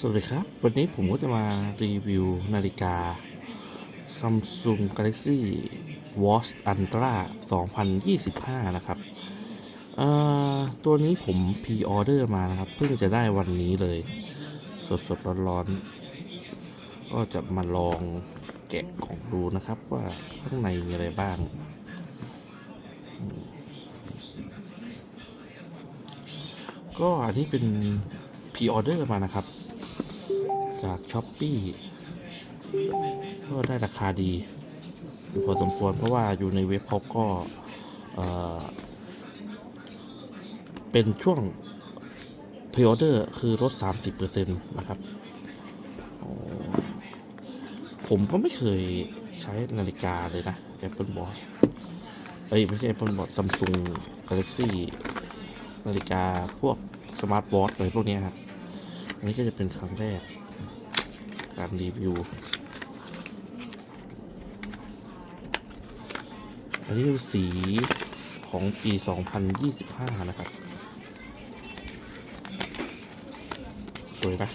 สวัสดีครับ วันนี้ผมก็จะมารีวิวนาฬิกา Samsung Galaxy Watch Ultra 2025 นะครับ ตัวนี้ผมพ r ีออเดอร์มานะครับ เพิ่งจะได้วันนี้เลย สดสดร้อนร้อนๆ ก็จะมาลองแกะของดูนะครับว่าข้างในมีอะไรบ้างก็อันนี้เป็นพ r ีออเดอร์มานะครับ จากช้อปปี้ก็ได้ราคาดีอยู่พอสมควรเพราะว่าอยู่ในเว็บเขาก็เป็นช่วงพ r ีออเดอร์คือลด 30%นะครับ ผมก็ไม่เคยใช้นาฬิกาเลยนะ Apple Watch เอ้ย ไม่ใช่ Apple Watch Samsung Galaxy นาฬิกาพวกสมาร์ทวอทอะไรพวกนี้ครับอันนี้ก็จะเป็นครั้งแรก การรีวิว อันนี้คือสีของปี 2025 นะครับ สวยนะ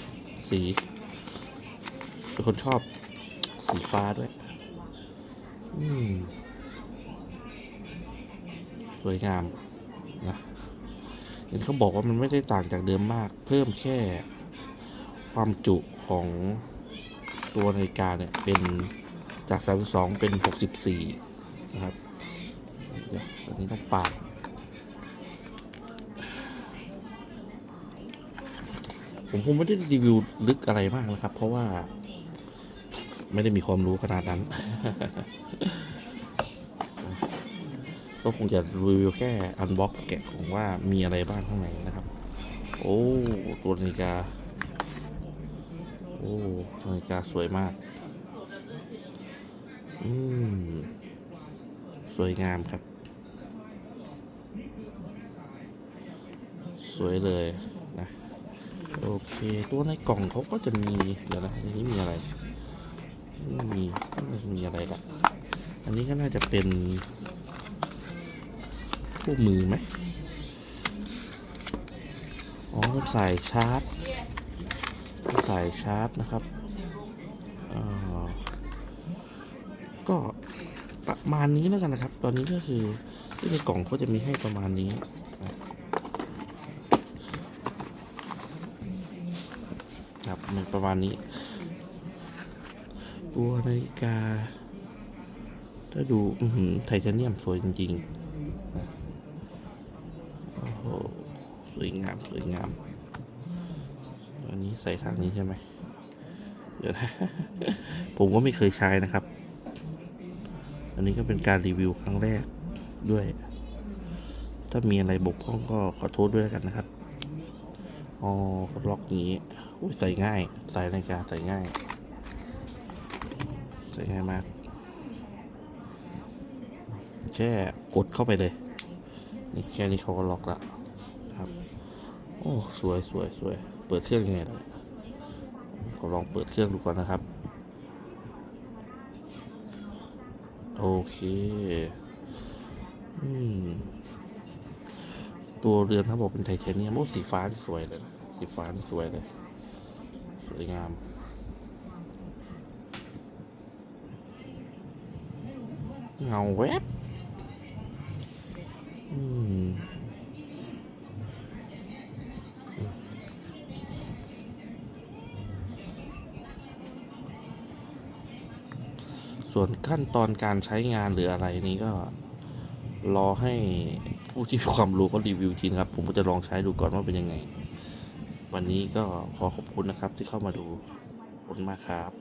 สี เป็นคนชอบสีฟ้าด้วย อืม สวยงามนะเห็นเขาบอกว่ามันไม่ได้ต่างจากเดิมมาก เพิ่มแค่ความจุของ ตัวนาฬิกาเนี่ยเป็นจาก 32 เป็น 64 นะครับเดี๋ยวอันนี้ต้องปาดผมคงไม่ได้รีวิวลึกอะไรมากนะครับ เพราะว่าไม่ได้มีความรู้ขนาดนั้น ก็คงจะรีวิวแค่อันบ็อกแกะของว่ามีอะไรบ้างข้างในนะครับ โอ้ ตัวนาฬิกา โอ้นาฬิกาสวยมาก อืม สวยงามครับ สวยเลยนะ โอเค ตัวในกล่องเขาก็จะมี เดี๋ยวนะอันนี้มีอะไรไม่มีมีอะไรละอันนี้ก็น่าจะเป็นคู่มือไหม อ๋อเป็นสายชาร์จ สายชาร์จนะครับก็ประมาณนี้แล้วกันนะครับ ตอนนี้ก็คือที่ในกล่องเขาจะมีให้ประมาณนี้ครับมันประมาณนี้ ตัวนาฬิกา ถ้าดูอืไทเทเนียมสวยจริงๆโอ้โห สวยงาม สวยงาม นี้ใส่ทางนี้ใช่ไหมเดี๋ยวนะผมก็ไม่เคยใช้นะครับ อันนี้ก็เป็นการรีวิวครั้งแรกด้วย ถ้ามีอะไรบกพร่องก็ขอโทษด้วยแล้วกันนะครับอ๋อล็อกนี้อุ้ยใส่ง่ายใส่นาฬิกาใส่ง่ายใส่ง่ายมากแค่กดเข้าไปเลย นี่แค่นี้เขาก็ล็อกละครับ โอ้ สวยสวยสวย เปิดเครื่องยังไงล่ะขอลองเปิดเครื่องดูก่อนนะครับ โอเคอืมตัวเรือนเขาบอกเป็นไทเทเนียมโอ้สีฟ้าสวยเลยนะสีฟ้าสวยเลย สวยงาม เงาแวบ ส่วนขั้นตอนการใช้งานหรืออะไรนี้ก็รอให้ผู้ที่ความรู้ก็รีวิวทีนะครับ ผมก็จะลองใช้ดูก่อนว่าเป็นยังไง วันนี้ก็ขอขอบคุณนะครับที่เข้ามาดูขอบคุณมากครับ